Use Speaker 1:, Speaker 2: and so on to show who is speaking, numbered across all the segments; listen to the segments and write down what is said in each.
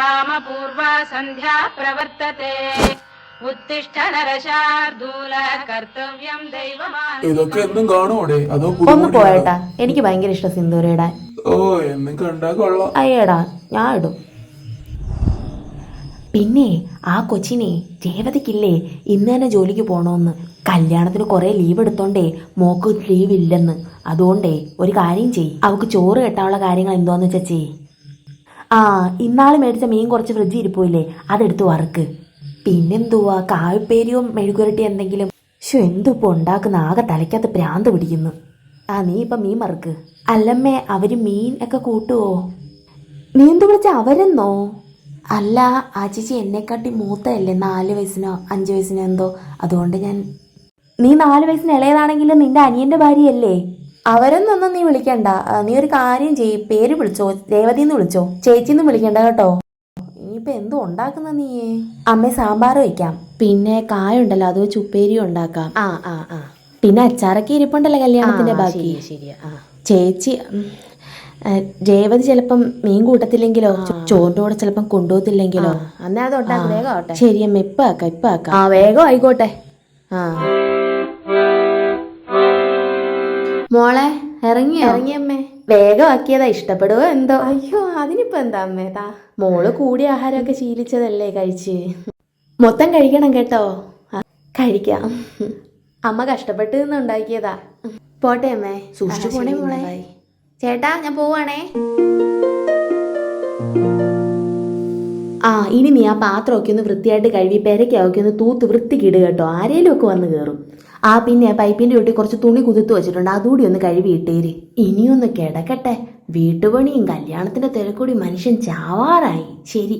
Speaker 1: रामपूर्वा सन्ध्या प्रवर्तते उत्तिष्ठ नरशार्दूल कर्तव्यम् दैवमान्
Speaker 2: ഇതൊക്കെ എന്നും കാണുമോടെ അതോ
Speaker 3: ഒന്ന്
Speaker 2: പുതുമോടിയാണോ?
Speaker 3: പോയേട്ടാ എനിക്ക് ഭയങ്കര ഇഷ്ടം സിന്ദൂര ഇടാൻ
Speaker 2: ഓ എന്നും കണ്ടാ കൊള്ളാം
Speaker 3: അയ്യടാ ഞാൻ ഇടും പിന്നെ ആ കൊച്ചിനെ രേവതിക്കില്ലേ ഇന്ന് തന്നെ ജോലിക്ക് പോണോന്ന് കല്യാണത്തിന് കുറെ ലീവ് എടുത്തോണ്ടേ മോക്ക് ലീവ് ഇല്ലെന്ന് അതുകൊണ്ടേ ഒരു കാര്യം ചെയ് അവക്ക് ചോറ് കെട്ടാനുള്ള കാര്യങ്ങൾ എന്തോന്ന് വെച്ചാ ചെയ് ആ ഇന്നാൾ മേടിച്ച മീൻ കുറച്ച് ഫ്രിഡ്ജിൽ ഇരിപ്പോയില്ലേ അതെടുത്ത് വറുക്ക്. പിന്നെന്തുവാ? കായപ്പേരിയും മെഴുകുരട്ടി എന്തെങ്കിലും? ശോ എന്തുപ്പോ ഉണ്ടാക്കുന്ന? ആകെ തലയ്ക്കകത്ത് ഭ്രാന്ത് പിടിക്കുന്നു. ആ നീ ഇപ്പൊ മീൻ മറക്ക് അല്ലമ്മേ അവർ മീൻ ഒക്കെ കൂട്ടുവോ? നീ എന്തു വിളിച്ച? അവരെന്നോ? അല്ല ആ ചേച്ചി എന്നെക്കാട്ടി മൂത്തയല്ലേ? നാല് വയസ്സിനോ അഞ്ച് വയസ്സിനോ എന്തോ. അതുകൊണ്ട് ഞാൻ നീ നാല് വയസ്സിന് ഇളയതാണെങ്കിലും നിന്റെ അനിയന്റെ ഭാര്യയല്ലേ? അവരെന്നൊന്നും നീ വിളിക്കണ്ട. നീ ഒരു കാര്യം ചെയ്യ്. പേര് വിളിച്ചോ. രേവതി എന്ന് വിളിച്ചോ. ചേച്ചി എന്ന് വിളിക്കണ്ട കേട്ടോ. ഇനിയിപ്പോ എന്തോ ഉണ്ടാക്കുന്ന നീയെ? അമ്മ സാമ്പാർ വയ്ക്കാം. പിന്നെ കായുണ്ടല്ലോ അത് വെച്ച് ഉപ്പേരി ഉണ്ടാക്കാം. ആ ആ ആ. പിന്നെ അച്ചാറൊക്കെ ഇരിപ്പുണ്ടല്ലോ കല്യാണത്തിന്റെ ബാക്കി. ശരിയാ ചേച്ചി രേവതി ചിലപ്പം മീൻ കൂട്ടത്തില്ലെങ്കിലോ ചോറിന്റെ കൂടെ ചിലപ്പം കൊണ്ടുപോകത്തില്ലെങ്കിലോ. അന്നേ അത് വേഗം ശരി അമ്മ ഇപ്പൊ ആക്കാം ഇപ്പൊ ആക്കാം. ആ വേഗം ആയിക്കോട്ടെ. ആ. മോളെ ഇറങ്ങി ഇറങ്ങിയമ്മേ. വേഗമാക്കിയതാ ഇഷ്ടപ്പെടുവോ എന്തോ? അയ്യോ അതിനിപ്പോ എന്താ അമ്മേ താ മോൾ കൂടി ആഹാരമൊക്കെ ശീലിച്ചതല്ലേ കഴിച്ച്. മൊത്തം കഴിക്കണം കേട്ടോ. കഴിക്കാം. അമ്മ കഷ്ടപ്പെട്ട് നിന്ന് ഉണ്ടാക്കിയതാ. പോട്ടെ അമ്മേ. സൂക്ഷിച്ചു പോണേ മോളെ. ചേട്ടാ ഞാൻ പോവാണേ. ആ ഇനി നീ ആ പാത്രമൊക്കെ ഒന്ന് വൃത്തിയായിട്ട് കഴുകി പെരയ്ക്കാവൊക്കെ ഒന്ന് തൂത്ത് വൃത്തിക്കിട് കേട്ടോ. ആരേലും ഒക്കെ വന്ന് കയറും ആ പിന്നെ പൈപ്പിന്റെ ചുട്ടി കുറച്ച് തുണി കുതിർത്ത് വെച്ചിട്ടുണ്ട്. അതുകൂടി ഒന്ന് കഴുകി ഇട്ടേര്. ഇനിയൊന്ന് കിടക്കട്ടെ. വീട്ടുപണിയും കല്യാണത്തിന്റെ തിരക്കൂടി മനുഷ്യൻ ചാവാറായി. ശരി.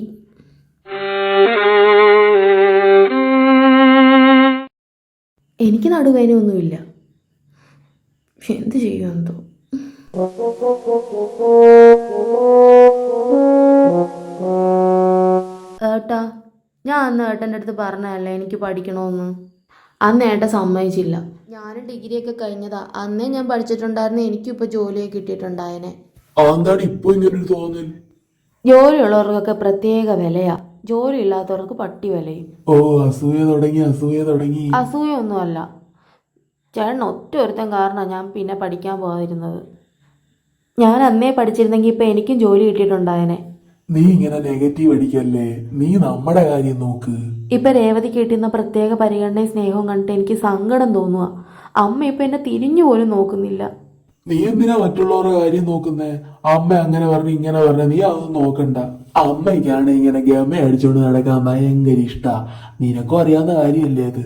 Speaker 3: എനിക്ക് നടുവേനൊന്നുമില്ല എന്ത് ചെയ്യുമെന്നോ ഏട്ടാ ഞാൻ അന്ന് ഏട്ടന്റെ അടുത്ത് പറഞ്ഞതല്ലേ എനിക്ക് പഠിക്കണമെന്ന് അന്ന് നേട്ടം സമ്മതിച്ചില്ല. ഡിഗ്രി ഡിഗ്രിയൊക്കെ കഴിഞ്ഞതാ. അന്നേ ഞാൻ പഠിച്ചിട്ടുണ്ടായിരുന്നു എനിക്കും ഇപ്പൊ ജോലിയൊക്കെ കിട്ടിയിട്ടുണ്ടായനെ.
Speaker 2: അതെന്താണ് ഇപ്പൊ ഇങ്ങനെ ഒരു തോന്നൽ?
Speaker 3: ജോലിയുള്ളവർക്കൊക്കെ പ്രത്യേക വിലയാ. ജോലി ഇല്ലാത്തവർക്ക് പട്ടി വിലയും.
Speaker 2: ഓ അസൂയ തുടങ്ങി അസൂയ തുടങ്ങി.
Speaker 3: അസൂയൊന്നുമല്ല. ചേട്ടൻ ഒറ്റ ഒരുത്തൻ കാരണം ഞാൻ പിന്നെ പഠിക്കാൻ പോകാതിരുന്നത്. ഞാൻ അന്നേ പഠിച്ചിരുന്നെങ്കിൽ ഇപ്പം എനിക്കും ജോലി കിട്ടിയിട്ടുണ്ടായനെ.
Speaker 2: നീ ഇങ്ങനെ നെഗറ്റീവ് അടിക്കല്ലേ? നീ നമ്മുടെ കാര്യം നോക്ക്.
Speaker 3: ഇപ്പൊ രേവതി കിട്ടുന്ന പ്രത്യേക പരിഗണനയും സ്നേഹവും കണ്ടിട്ട് എനിക്ക് സങ്കടം തോന്നുക അമ്മ ഇപ്പൊ എന്നെ തിരിഞ്ഞു പോലും നോക്കുന്നില്ല.
Speaker 2: നീ എന്തിനാ മറ്റുള്ളവരുടെ കാര്യം നോക്കുന്നേ? അമ്മ അങ്ങനെ പറഞ്ഞു ഇങ്ങനെ പറഞ്ഞു നീ അതൊന്നും നോക്കണ്ട. അമ്മയ്ക്കാണ് ഇങ്ങനെ ഗമ അടിച്ചോണ്ട് നടക്കാൻ ഭയങ്കര ഇഷ്ടാ. നിനക്കും അറിയാവുന്ന കാര്യമല്ലേ അത്?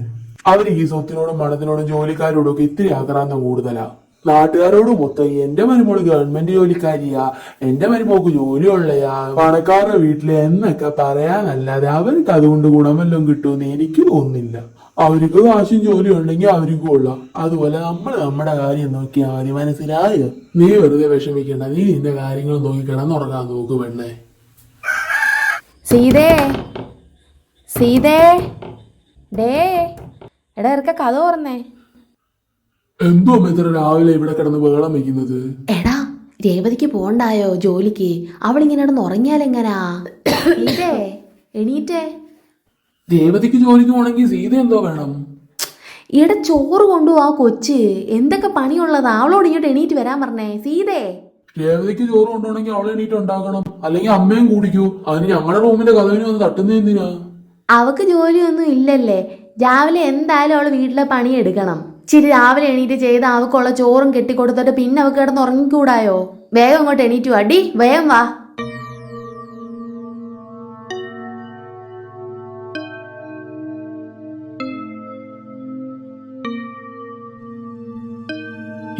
Speaker 2: അവർ ഈ സ്വത്തിനോടും മണത്തിനോടും ജോലിക്കാരോടും ഒക്കെ ഇത്തിരി ആക്രാന്തം കൂടുതലാ. നാട്ടുകാരോട് മൊത്തം എന്റെ മരുമോൾ ഗവൺമെന്റ് ജോലിക്കാരിയാ എന്റെ മരുമോക്ക് ജോലിയുള്ളയാ പണക്കാരുടെ വീട്ടിൽ എന്നൊക്കെ പറയാനല്ലാതെ അവർക്ക് അതുകൊണ്ട് ഗുണമെല്ലാം കിട്ടുമെന്ന് എനിക്ക് തോന്നുന്നില്ല. അവർക്ക് കാശും ജോലി ഉണ്ടെങ്കിൽ അവർക്ക് കൊള്ളാം. അതുപോലെ നമ്മൾ നമ്മുടെ കാര്യം നോക്കി മതി മനസ്സിലായോ നീ വെറുതെ വിഷമിക്കണ്ട നീ നിന്റെ കാര്യങ്ങൾ നോക്കി കിടന്നുറങ്ങാൻ നോക്ക് പെണ്ണേ.
Speaker 3: സീതേ സീതേ ഡേ എടാ ഇറക്ക കഥ ഓർന്നേ.
Speaker 2: എന്തോ അമ്മ രാവിലെ ഇവിടെ കിടന്ന് ബഹളം വെക്കുന്നത്?
Speaker 3: എടാ രേവതിക്ക് പോണ്ടായോ ജോലിക്ക്? അവളിങ്ങനെ കിടന്ന് ഉറങ്ങിയാലെങ്ങനാ? എങ്ങനാ എണീറ്റേ.
Speaker 2: രേവതിക്ക് ജോലിക്ക് പോണെങ്കിൽ സീത എന്തോ വേണം.
Speaker 3: ഈടെ ചോറ് കൊണ്ടുപോവാ കൊച്ച്. എന്തൊക്കെ പണിയുള്ളതാ? അവളോട് ഇങ്ങോട്ട് എണീറ്റ് വരാൻ പറഞ്ഞേ. സീതേ.
Speaker 2: രേവതിക്ക് ചോറ് കൊണ്ടുപോകണമെങ്കിൽ അവളെ എണീറ്റ് ഉണ്ടാക്കണം അല്ലെങ്കിൽ അമ്മയും കൂടിക്കൂ. അതിന് ഞങ്ങളുടെ റൂമിന്റെ കഥവിന് വന്ന് തട്ടുന്ന എന്തിനാ?
Speaker 3: അവക്ക് ജോലിയൊന്നും ഇല്ലല്ലേ. രാവിലെ എന്തായാലും അവൾ വീട്ടിലെ പണി എടുക്കണം ഇച്ചിരി രാവിലെ എണീറ്റ് ചെയ്ത് അവക്കുള്ള ചോറും കെട്ടിക്കൊടുത്തിട്ട് പിന്നെ അവക്ക് കിടന്ന് ഉറങ്ങിക്കൂടായോ? വേഗം അങ്ങോട്ട് എണീറ്റു അടി വേഗം വാ.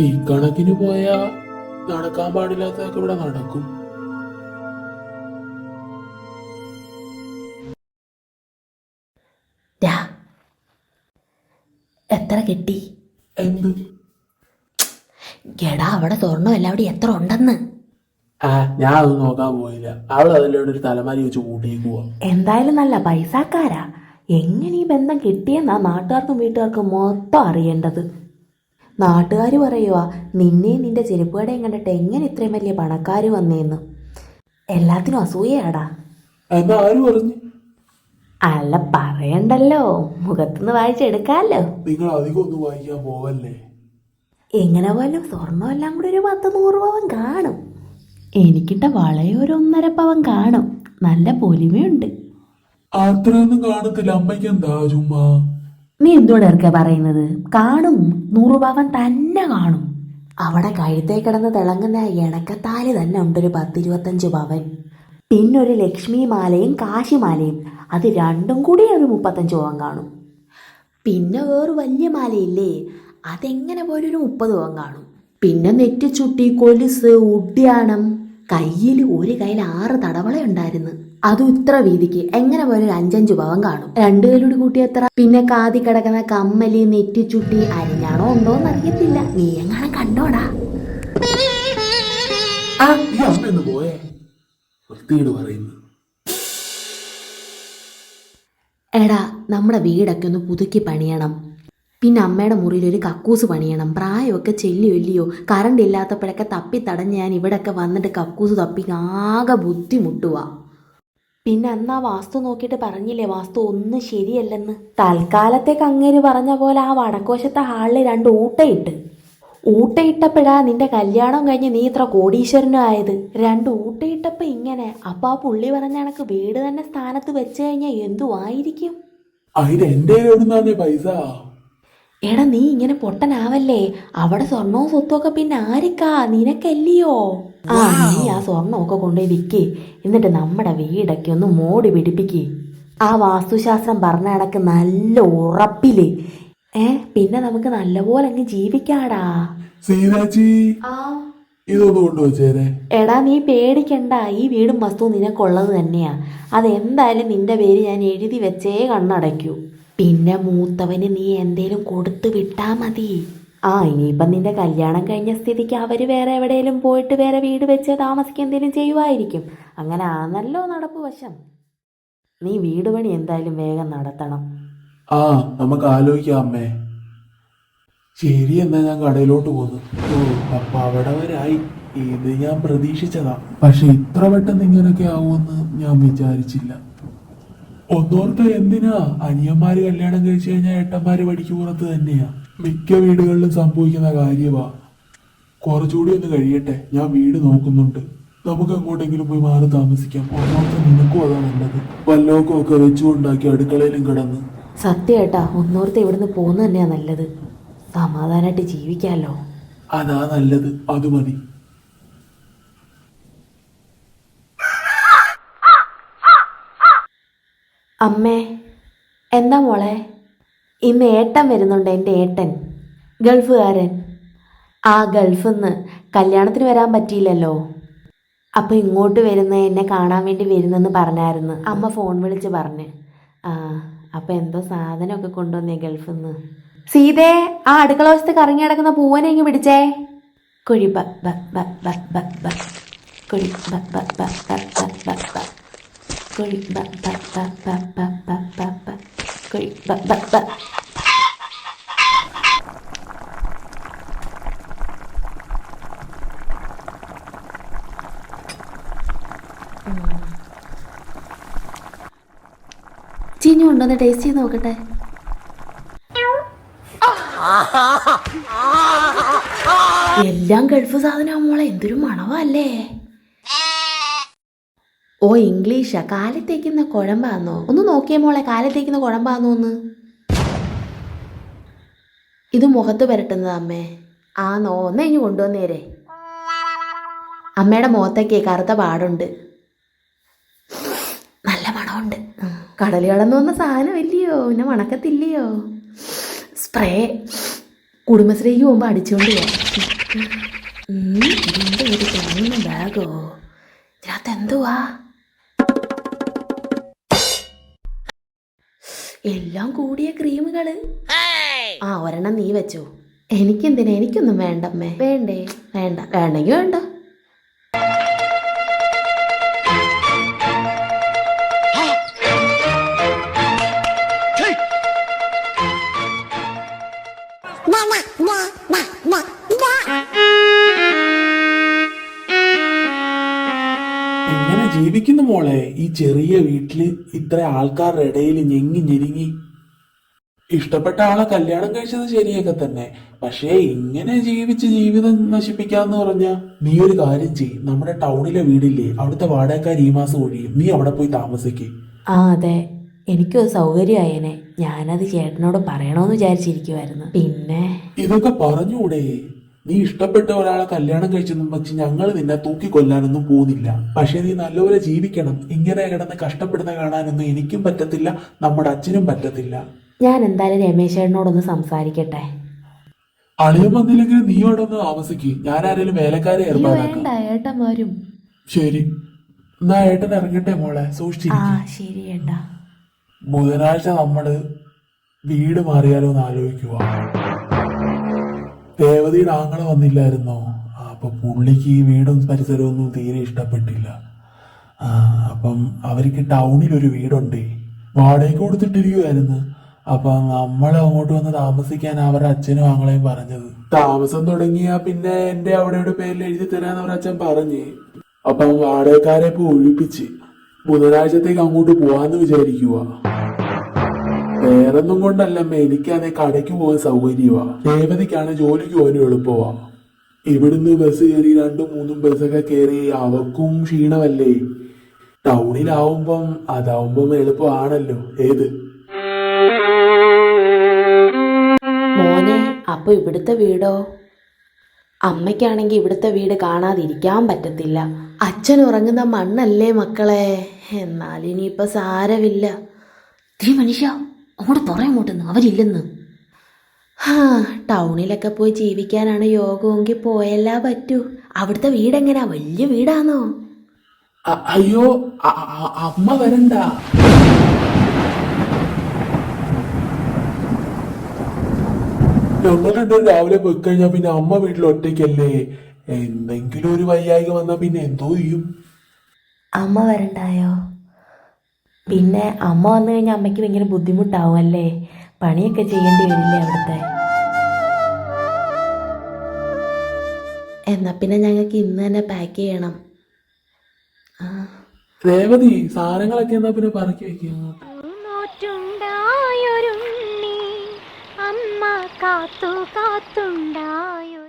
Speaker 2: ഈ കണക്കിന് പോയാ നടക്കാൻ പാടില്ലാത്തതൊക്കെ ഇവിടെ നടക്കും.
Speaker 3: എത്ര കെട്ടി?
Speaker 2: എന്ത്?
Speaker 3: എടാ അവിടെ സ്വർണം അവിടെ എത്ര ഉണ്ടെന്ന്.
Speaker 2: ആ ഞാൻ അത് നോക്കാൻ പോയില്ല. അവൾ അതിലൂടെ ഒരു തലമാരി വെച്ച് കൂട്ടിയേക്കുവാ.
Speaker 3: എന്തായാലും നല്ല പൈസക്കാരാ. എങ്ങനെ ഈ ബന്ധം കിട്ടിയെന്നാ നാട്ടുകാർക്കും വീട്ടുകാർക്കും മൊത്തം അറിയേണ്ടത്. നാട്ടുകാർ പറയുക നിന്നെയും നിന്റെ ചെരുപ്പുകടയും കണ്ടിട്ട് എങ്ങനെ ഇത്രയും വലിയ പണക്കാർ വന്നേന്ന്? എല്ലാത്തിനും അസൂയയാടാ.
Speaker 2: എന്നാ ആര് പറഞ്ഞു?
Speaker 3: അല്ല പറയണ്ടല്ലോ. മുഖത്തുനിന്ന് വായിച്ചെടുക്കാല്ലോ.
Speaker 2: നിങ്ങൾ അധികം ഒന്നും വായിക്കാൻ പോവല്ലേ?
Speaker 3: എങ്ങനെ പോലും സ്വർണം എല്ലാം കൂടി ഒരു പത്ത് നൂറ് പവൻ കാണും. എനിക്കിട്ട വളയൊരു ഒന്നര പവൻ കാണും. നല്ല പൊലിമയുണ്ട്.
Speaker 2: അത്രയൊന്നും കാണത്തില്ല. അമ്മയ്ക്ക് എന്താ ചുമ്മാ?
Speaker 3: നീ എന്തുകൊണ്ട് ഇറക്കാ പറയുന്നത്? കാണും. നൂറ് പവൻ തന്നെ കാണും. അവിടെ കഴുത്തേ കിടന്ന് തിളങ്ങുന്ന ഇണക്കത്താലി തന്നെ ഉണ്ടൊരു പത്തിരുപത്തഞ്ച് പവൻ. പിന്നൊരു ലക്ഷ്മി മാലയും കാശിമാലയും. അത് രണ്ടും കൂടി ഒരു മുപ്പത്തഞ്ച് പോകാൻ കാണും. പിന്നെ വേറെ വലിയ മാലയില്ലേ അതെങ്ങനെ പോലും ഒരു മുപ്പത് പോകാൻ കാണും? പിന്നെ നെറ്റിച്ചുട്ടി കൊലുസ് ഉഡ്യാണം കയ്യിൽ ഒരു കയ്യിൽ ആറ് തടവള ഉണ്ടായിരുന്നു. അതും ഇത്ര വീതിക്ക് എങ്ങനെ പോലൊരു ഒരു അഞ്ചഞ്ച് പവൻ കാണും? രണ്ടു കൈയിലൂടെ കൂട്ടി എത്ര? പിന്നെ കാതി കിടക്കുന്ന കമ്മൽ നെറ്റിച്ചുട്ടി അരിഞ്ഞാണോ ഉണ്ടോ എന്ന് അറിയത്തില്ല. നീ എങ്ങനെ കണ്ടോടാ?
Speaker 2: ആ പോയേ. പറയുന്നു.
Speaker 3: എടാ നമ്മുടെ വീടൊക്കെ ഒന്ന് പുതുക്കി പണിയണം. പിന്നെ അമ്മയുടെ മുറിയിൽ ഒരു കക്കൂസ് പണിയണം. പ്രായമൊക്കെ ചെല്ലി വല്ലിയോ. കറണ്ട് ഇല്ലാത്തപ്പോഴൊക്കെ തപ്പി തടഞ്ഞ് ഞാൻ ഇവിടെയൊക്കെ വന്നിട്ട് കക്കൂസ് തപ്പി ആകെ ബുദ്ധിമുട്ടുക പിന്നെ എന്നാ വാസ്തു നോക്കിയിട്ട് പറഞ്ഞില്ലേ? വാസ്തു ഒന്നും ശരിയല്ലെന്ന്. തൽക്കാലത്തേക്ക് അങ്ങേര് പറഞ്ഞ പോലെ ആ വടക്കോശത്തെ ഹാളിൽ രണ്ട് ഊട്ടയിട്ട് ഊട്ടയിട്ടപ്പോഴാ നിന്റെ കല്യാണം കഴിഞ്ഞ് നീ ഇത്ര കോടീശ്വരനും ആയത് രണ്ട് ഊട്ടയിട്ടപ്പോ ഇങ്ങനെ. അപ്പൊ ആ പുള്ളി പറഞ്ഞ എനക്ക് വീട് തന്നെ സ്ഥാനത്ത് വെച്ച് കഴിഞ്ഞാൽ എന്തുവായിരിക്കും?
Speaker 2: അതിന് പൈസ?
Speaker 3: എടാ നീ ഇങ്ങനെ പൊട്ടനാവല്ലേ? അവിടെ സ്വർണവും സ്വത്തും ഒക്കെ പിന്നെ ആരിക്കാ നിനക്കല്ലയോ? ആ നീ ആ സ്വർണമൊക്കെ കൊണ്ടുപോയി വിൽക്കേ എന്നിട്ട് നമ്മുടെ വീടൊക്കെ ഒന്ന് മോടി പിടിപ്പിക്ക്. ആ വാസ്തുശാസ്ത്രം പറഞ്ഞ കണക്ക് നല്ല ഉറപ്പിൽ. ഏ പിന്നെ നമുക്ക് നല്ലപോലെ അങ്ങ് ജീവിക്കാടാ
Speaker 2: സീതാജി ഇതൊന്നും കൊണ്ടുവച്ചേരെ.
Speaker 3: എടാ നീ പേടിക്കണ്ട. ഈ വീടും വസ്തുവും നിനക്കുള്ളത് തന്നെയാ. അതെന്തായാലും നിന്റെ പേര് ഞാൻ എഴുതി വെച്ചേ കണ്ണടയ്ക്കൂ. പിന്നെ മൂത്തവന് നീ എന്തേലും കൊടുത്തു വിട്ടാ മതി. ആ ഇനിയിപ്പം നിന്റെ കല്യാണം കഴിഞ്ഞ സ്ഥിതിക്ക് അവർ വേറെ എവിടെയെങ്കിലും പോയിട്ട് വേറെ വീട് വെച്ച് താമസിക്കുക എന്തേലും ചെയ്യുമായിരിക്കും അങ്ങനെ ആണല്ലോ നടപ്പ് വശം. നീ വീട് പണി എന്തായാലും വേഗം നടത്തണം.
Speaker 2: ആ നമുക്ക് ആലോചിക്കാം അമ്മേ. ശരി എന്നാ ഞാൻ കടയിലോട്ട് പോന്നു. ഓ അപ്പൊ അവിടെ വരായി ഇത് ഞാൻ പ്രതീക്ഷിച്ചതാ. പക്ഷെ ഇത്ര പെട്ടെന്ന് ഇങ്ങനൊക്കെ ആവുമെന്ന് ഞാൻ വിചാരിച്ചില്ല. ഒന്നോർത്ത എന്തിനാ? അനിയന്മാര് കല്യാണം കഴിച്ചു കഴിഞ്ഞാൽ ഏട്ടന്മാര് പഠിക്കു പുറത്ത് തന്നെയാ. മിക്ക വീടുകളിലും സംഭവിക്കുന്ന കാര്യമാ കുറച്ചുകൂടി ഒന്ന് കഴിയട്ടെ. ഞാൻ വീട് നോക്കുന്നുണ്ട്. നമുക്ക് അങ്ങോട്ടെങ്കിലും പോയി മാറി താമസിക്കാം. ഒന്നോർത്ത് നിനക്കും അതാ നല്ലത്. വല്ലോക്കും ഒക്കെ വെച്ചുകൊണ്ടാക്കി അടുക്കളയിലും കിടന്ന്.
Speaker 3: സത്യേട്ടാ ഒന്നോർത്ത് ഇവിടുന്ന് പോകുന്ന തന്നെയാ നല്ലത്. സമാധാനമായിട്ട് ജീവിക്കാമല്ലോ
Speaker 2: അതാ നല്ലത് അത് മതി.
Speaker 3: അമ്മേ എന്താ മോളെ? ഇന്ന് ഏട്ടൻ വരുന്നുണ്ട് എന്റെ ഏട്ടൻ ഗൾഫുകാരൻ. ആ ഗൾഫിൽ നിന്ന് കല്യാണത്തിന് വരാൻ പറ്റിയില്ലല്ലോ. അപ്പോൾ ഇങ്ങോട്ട് വരുന്ന എന്നെ കാണാൻ വേണ്ടി വരുന്നെന്ന് പറഞ്ഞായിരുന്നു. അമ്മ ഫോൺ വിളിച്ച് പറഞ്ഞ്. ആ അപ്പം എന്തോ സാധനമൊക്കെ കൊണ്ടുവന്നേ ഗൾഫിൽ നിന്ന് സീതേ ആ അടുക്കള വശത്ത് കറങ്ങി കിടക്കുന്ന പൂവനെ ഇങ്ങ് പിടിച്ചേ കുഴി ബ ബ ബ ബ ബ ബ കുഴി ബ ബ ബ ബ ബ ബ ബ കുഴി ബ ബ ബ ബ ബ ബ ബ കുഴി ബ ബ ബ ചീഞ്ഞു എന്ന് ടേസ്റ്റ് ചെയ്ത് നോക്കട്ടെ. എല്ലാം ഗൾഫ് സാധനം മോളെ എന്തൊരു മണവല്ലേ? ഓ ഇംഗ്ലീഷാ കാലത്തേക്കുന്ന കുഴമ്പാന്നോ? ഒന്ന് നോക്കിയേ മോളെ കാലത്തേക്കുന്ന കുഴമ്പാന്നോ ഒന്ന്. ഇത് മുഖത്ത് പുരട്ടുന്നത് അമ്മേ. ആന്നോ ഒന്ന് ഇനി കൊണ്ടുവന്നേരെ അമ്മയുടെ മുഖത്തൊക്കെ കറുത്ത പാടുണ്ട്. നല്ല മണമുണ്ട്. ഉം. കടൽ കടന്നു വന്ന സാധനമില്ലയോ? പിന്നെ മണക്കത്തില്ലയോ? സ്പ്രേ കുടുംബശ്രീക്ക് പോകുമ്പോൾ അടിച്ചുകൊണ്ട് തുറന്ന ബാഗോ? ഇതിനകത്ത് എന്തുവാ? എല്ലാം കൂടിയ ക്രീമുകൾ. ആ ഒരെണ്ണം നീ വെച്ചു. എനിക്കെന്തിനാ? എനിക്കൊന്നും വേണ്ടമ്മേ വേണ്ടേ? വേണ്ട. വേണ്ടെങ്കിൽ വേണ്ട.
Speaker 2: എങ്ങനെ ജീവിക്കുന്നു മോളെ? ഈ ചെറിയ വീട്ടിൽ ഇത്ര ആൾക്കാരുടെ ഇടയിൽ ഞെങ്ങി ഞെരുങ്ങി. ഇഷ്ടപ്പെട്ട ആളെ കല്യാണം കഴിച്ചത് ശരിയൊക്കെ തന്നെ. പക്ഷേ ഇങ്ങനെ ജീവിച്ച് ജീവിതം നശിപ്പിക്കാന്ന് പറഞ്ഞ നീ ഒരു കാര്യം ചെയ് നമ്മുടെ ടൗണിലെ വീടില്ലേ അവിടുത്തെ വാടകക്കാർ ഈ മാസം ഒഴിയും. നീ അവിടെ പോയി താമസിക്കേ.
Speaker 3: ആ അതെ. എനിക്കൊരു സൗകര്യമായേനെ. ഞാനത് ചേട്ടനോട് പറയണമെന്ന് വിചാരിച്ചിരിക്കുമായിരുന്നു പിന്നെ?
Speaker 2: ഇതൊക്കെ പറഞ്ഞൂടെ നീ ഇഷ്ടപ്പെട്ട ഒരാളെ കല്യാണം കഴിച്ചെന്നും വെച്ച് ഞങ്ങൾ നിന്നെ തൂക്കി കൊല്ലാനൊന്നും പോകുന്നില്ല പക്ഷെ നീ നല്ലപോലെ ജീവിക്കണം. ഇങ്ങനെ കിടന്ന് കഷ്ടപ്പെടുന്ന കാണാനൊന്നും എനിക്കും പറ്റത്തില്ല നമ്മുടെ അച്ഛനും പറ്റത്തില്ല.
Speaker 3: ഞാൻ എന്തായാലും രമേശ് ചേട്ടനോടൊന്ന് സംസാരിക്കട്ടെ.
Speaker 2: അളിയൻ വന്നില്ലെങ്കിൽ നീ അവിടെ ഒന്ന് താമസിക്ക്. ഞാൻ ആരെങ്കിലും വേലക്കാരെ ഏർപ്പാടാക്കാം.
Speaker 3: വരും
Speaker 2: ശരി. എന്നാ ഏട്ടൻ ഇറങ്ങട്ടെ മോളെ.
Speaker 3: ആ
Speaker 2: സൂക്ഷിച്ചിരിക്കും
Speaker 3: ശരി ഏട്ടാ.
Speaker 2: ബുധനാഴ്ച നമ്മൾ വീട് മാറിയാലോ എന്ന് ആലോചിക്കുക. ദേവതയുടെ ആങ്ങളെ വന്നില്ലായിരുന്നോ? അപ്പൊ പുള്ളിക്ക് ഈ വീടും പരിസരവും ഒന്നും തീരെ ഇഷ്ടപ്പെട്ടില്ല. അപ്പം അവർക്ക് ടൗണിൽ ഒരു വീടുണ്ട്. വാടകയ്ക്ക് കൊടുത്തിട്ടിരിക്കുമായിരുന്നു അപ്പൊ നമ്മൾ അങ്ങോട്ട് വന്ന് താമസിക്കാൻ അവരുടെ അച്ഛനും ആങ്ങളെയും പറഞ്ഞത്. താമസം തുടങ്ങിയ പിന്നെ എന്റെ അവിടെയുടെ പേരിൽ എഴുതി തരാന്ന് അവരുടെ അച്ഛൻ പറഞ്ഞു. അപ്പം വാടകക്കാരെ ഇപ്പൊ ഒഴിപ്പിച്ച് ബുധനാഴ്ചത്തേക്ക് അങ്ങോട്ട് പോവാന്ന് വിചാരിക്കുക വേറൊന്നും കൊണ്ടല്ലമ്മ എനിക്കാണെ കടയ്ക്ക് പോകാൻ സൗകര്യമാ രേവതിക്കാണ് ജോലിക്ക് പോകാനും എളുപ്പമാ ഇവിടുന്ന് ബസ് കയറി രണ്ടും മൂന്നും ബസ്സൊക്കെ കയറി അവക്കും ക്ഷീണമല്ലേ? ടൗണിലാവുമ്പം അതാവുമ്പം എളുപ്പമാണല്ലോ. ഏത്?
Speaker 3: മോനെ അപ്പൊ ഇവിടുത്തെ വീടോ? അമ്മയ്ക്കാണെങ്കിൽ ഇവിടുത്തെ വീട് കാണാതിരിക്കാൻ പറ്റത്തില്ല. അച്ഛൻ ഉറങ്ങുന്ന മണ്ണല്ലേ മക്കളെ? എന്നാൽ ഇനിയിപ്പോ സാരമില്ല. തീ മനുഷ്യ അങ്ങോട്ട് തുറയങ്ങോട്ടെന്ന് അവരില്ലെന്ന്. ഹാ ടൗണിലൊക്കെ പോയി ജീവിക്കാനാണ് യോഗമെങ്കിൽ പോയല്ലാ പറ്റൂ. അവിടുത്തെ വീടെങ്ങനാ വലിയ വീടാണോ
Speaker 2: അയ്യോ അമ്മ വരണ്ട. രണ്ടും രാവിലെ പോയി കഴിഞ്ഞാ പിന്നെ അമ്മ വീട്ടിൽ ഒറ്റയ്ക്കല്ലേ? എന്തെങ്കിലും ഒരു വയ്യായിക വന്നാ പിന്നെ എന്തോ ചെയ്യും?
Speaker 3: അമ്മ വരണ്ടായോ? പിന്നെ അമ്മ വന്നു കഴിഞ്ഞാൽ അമ്മയ്ക്ക് ഭയങ്കര ബുദ്ധിമുട്ടാവും അല്ലേ പണിയൊക്കെ ചെയ്യേണ്ടി വരില്ലേ അവിടുത്തെ? എന്നാ പിന്നെ ഞങ്ങൾക്ക് ഇന്ന് തന്നെ പാക്ക് ചെയ്യണം. ആ.
Speaker 2: രേവതി സാധനങ്ങളൊക്കെ എന്നാ പിന്നെ പറക്കി വെക്കും
Speaker 4: നോറ്റുണ്ടായൊരുണ്ണി അമ്മ കാത്തു കാത്തുണ്ടായൊരു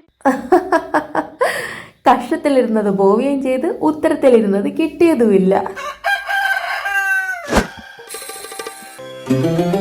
Speaker 3: കഷ്ടത്തിലിരുന്നത് പോവുകയും ചെയ്ത് ഉത്തരത്തിലിരുന്നത് കിട്ടിയതുമില്ല. thank you.